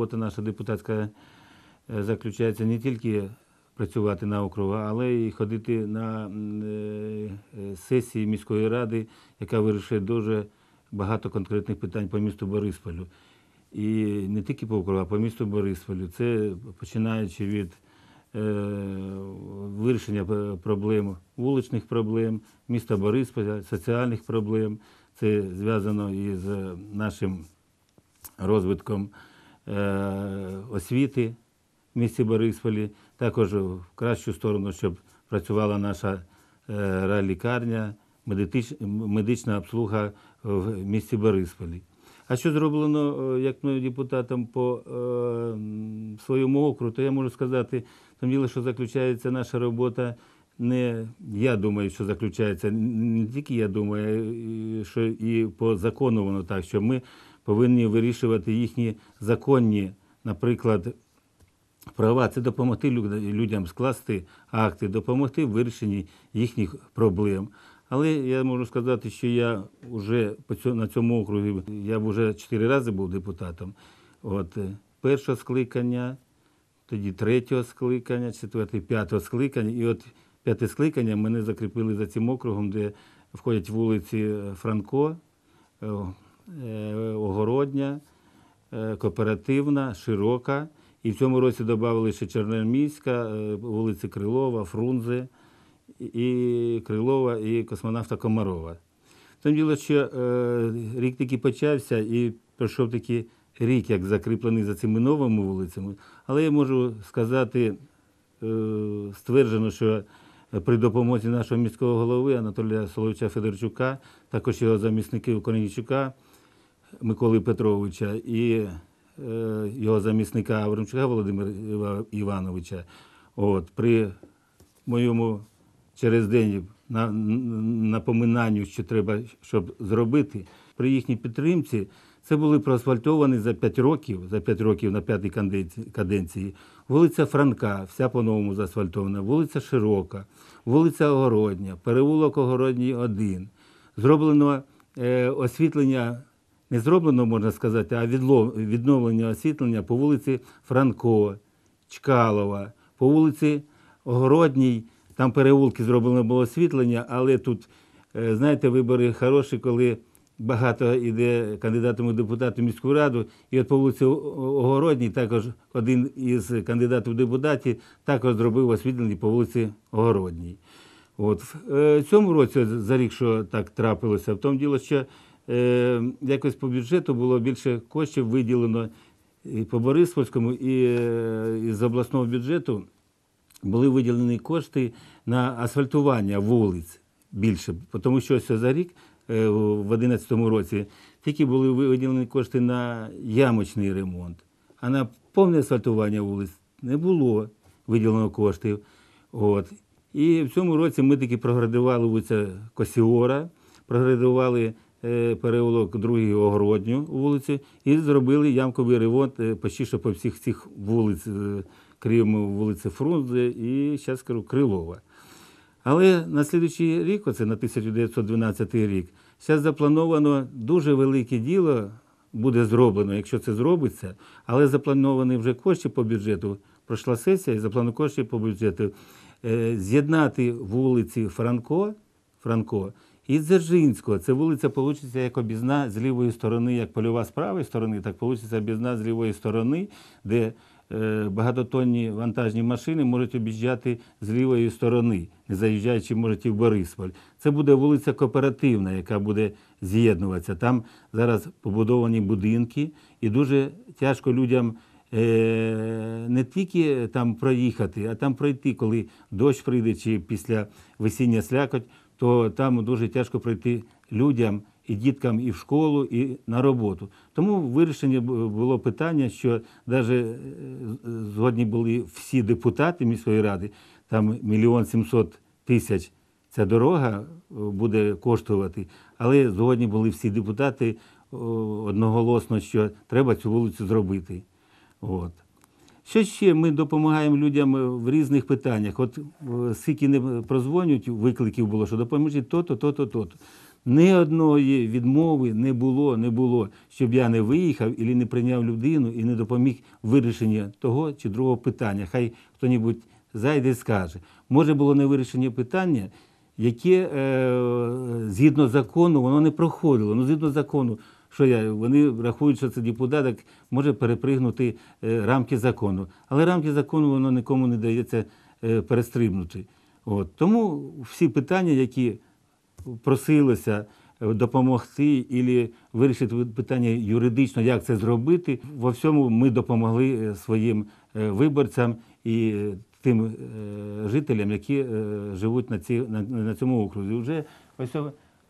робота наша депутатська е, заключається не тільки працювати на округу, але й ходити на е, е, сесії міської ради, яка вирішує дуже багато конкретних питань по місту Борисполю. І не тільки по округу, а по місту Борисполю. Це починаючи від вирішення проблем, вуличних проблем, міста Борисполя, соціальних проблем. Це зв'язано із нашим розвитком освіти в місті Борисполі, також в кращу сторону, щоб працювала наша е, райлікарня, медична обслуга в місті Борисполі. А що зроблено е, як мною депутатом по е, своєму округу, то я можу сказати, там діло, що заключається наша робота. Не я думаю, що заключається не тільки я думаю, що і по закону воно так, що ми повинні вирішувати їхні законні, наприклад, права. Це допомогти людям скласти акти, допомогти в вирішенні їхніх проблем. Але я можу сказати, що я вже на цьому округі я вже чотири рази був депутатом. От е, першого скликання, тоді третього скликання, четвертого, п'ятого скликання. І от п'яте скликання мене закріпили за цим округом, де входять вулиці е, Франко, е, е, Кооперативна, Широка. І в цьому році додали ще Чорноміська, е, вулиці Крилова, Фрунзе, і Крилова, і космонавта Комарова. Там діло, що е, рік таки почався і пройшов такий рік, як закріплений за цими новими вулицями. Але я можу сказати стверджено, що при допомозі нашого міського голови Анатолія Соловича Федорчука, також його замісників Корнійчука Миколи Петровича і е, його замісника Аврамчука Володимира Івановича, от, при моєму через день на, напоминанню, що треба щоб зробити, при їхній підтримці це були проасфальтовані за 5 років, за 5 років на п'ятій каденції. Вулиця Франка, вся по-новому заасфальтована, вулиця Широка, вулиця Огородня, переулок Огородній 1. Зроблено е, освітлення, не зроблено, можна сказати, а відновлення освітлення по вулиці Франко, Чкалова, по вулиці Огородній. Там переулки зроблено було освітлення, але тут, е, знаєте, вибори хороші, коли багато йде кандидатів у депутати в міську раду. І от по вулиці Огородній також один із кандидатів в депутаті також зробив освітлення по вулиці Огородній. От в е, цьому році, за рік, що так трапилося, в тому діло, що якось по бюджету було більше коштів виділено і по Бориспольському, і е, із обласного бюджету були виділені кошти на асфальтування вулиць більше, тому що ось за рік, е, в 2011 році, тільки були виділені кошти на ямочний ремонт, а на повне асфальтування вулиць не було виділено коштів. От. І в цьому році ми таки проградували вулиця Косіора, проградували е, переулок другий Огородню вулиці і зробили ямковий ремонт е, почти що по всіх цих вулиць, е, крім вулиці Фрунзе і зараз скажу Крилова. Але на слідуючий рік, оце на 1912 рік, зараз заплановано дуже велике діло буде зроблено, якщо це зробиться, але заплановані вже кошти по бюджету. Пройшла сесія і заплановані кошти по бюджету. Е, З'єднати вулиці Франко, Франко і Дзержинського. Це вулиця вийде як обізна з лівої сторони, як польова з правої сторони, так вийде обізна з лівої сторони, де е, багатотонні вантажні машини можуть об'їжджати з лівої сторони, не заїжджаючи, можуть і в Борисполь. Це буде вулиця Кооперативна, яка буде з'єднуватися. Там зараз побудовані будинки, і дуже тяжко людям е, не тільки там проїхати, а там пройти, коли дощ прийде чи після весіння слякоть, то там дуже тяжко пройти людям і діткам і в школу, і на роботу. Тому вирішення було питання, що навіть згодні були всі депутати міської ради, там мільйон сімсот тисяч ця дорога е, буде коштувати, але згодні були всі депутати одноголосно, що треба цю вулицю зробити. От. Що ще ми допомагаємо людям е, в різних питаннях? От е, скільки не прозвонюють, викликів було, що допоможіть то-то, то-то, то-то. Ні одної відмови не було, не було, щоб я не виїхав і не прийняв людину і не допоміг в вирішенні того чи другого питання. Хай хто-небудь зайде і скаже. Може було не вирішення питання, яке е, згідно закону воно не проходило. Ну, згідно закону, що я, вони рахують, що це депутат може перепригнути е, рамки закону. Але рамки закону воно нікому не дається е, перестрибнути. От. Тому всі питання, які просилося е, допомогти і вирішити питання юридично, як це зробити. Во всьому ми допомогли своїм виборцям і тим жителям, які живуть на, ці, на, на цьому окрузі. Вже ось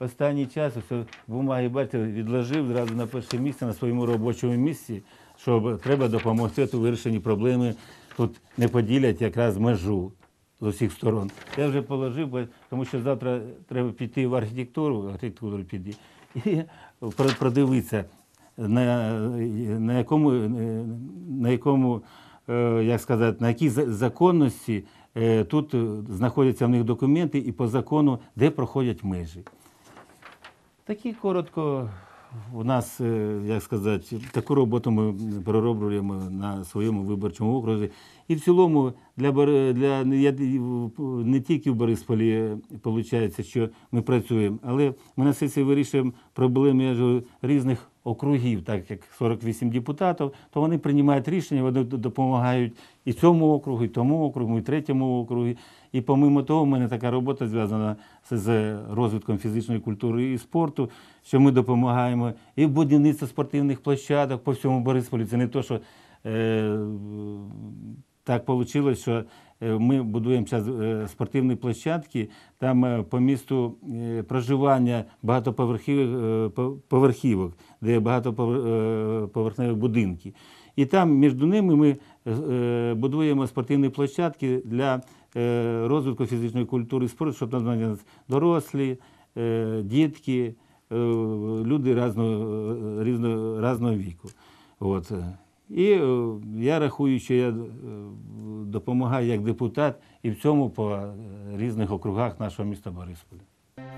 останній час ось бумаги бачите, відложив зразу на перше місце на своєму робочому місці, що треба допомогти у вирішенні проблеми. Тут не поділять якраз межу з усіх сторон. Я вже положив, тому що завтра треба піти в архітектуру, архітектуру піти, і про- продивитися, на, на якому, на якому е, як сказати, на якій законності е, тут знаходяться в них документи і по закону, де проходять межі. Такі коротко у нас, е, як сказати, таку роботу ми пророблюємо на своєму виборчому окрузі. І в цілому для, для я- не тільки в Борисполі виходить, що ми працюємо, але ми на сесії вирішуємо проблеми різних округів, так як 48 депутатів, то вони приймають рішення, вони допомагають і цьому округу, і тому округу, і третьому округу. І помимо того, в мене така робота зв'язана з- розвитком фізичної культури і спорту, що ми допомагаємо і в будівництві спортивних площадок по всьому Борисполі. Це не то, що е, так вийшло, що е, ми будуємо зараз спортивні площадки, там е, по місту е, проживання багатоповерхівок, е, по- поверхівок, де багатоповерхові будинки. І там між ними ми е, будуємо спортивні площадки для е, розвитку фізичної культури і спорту, щоб там дорослі, е, дітки, е, люди різного, е, різного, різного віку. От. І е, я рахую, що я е, допомагаю як депутат і в цьому по е, різних округах нашого міста Борисполя.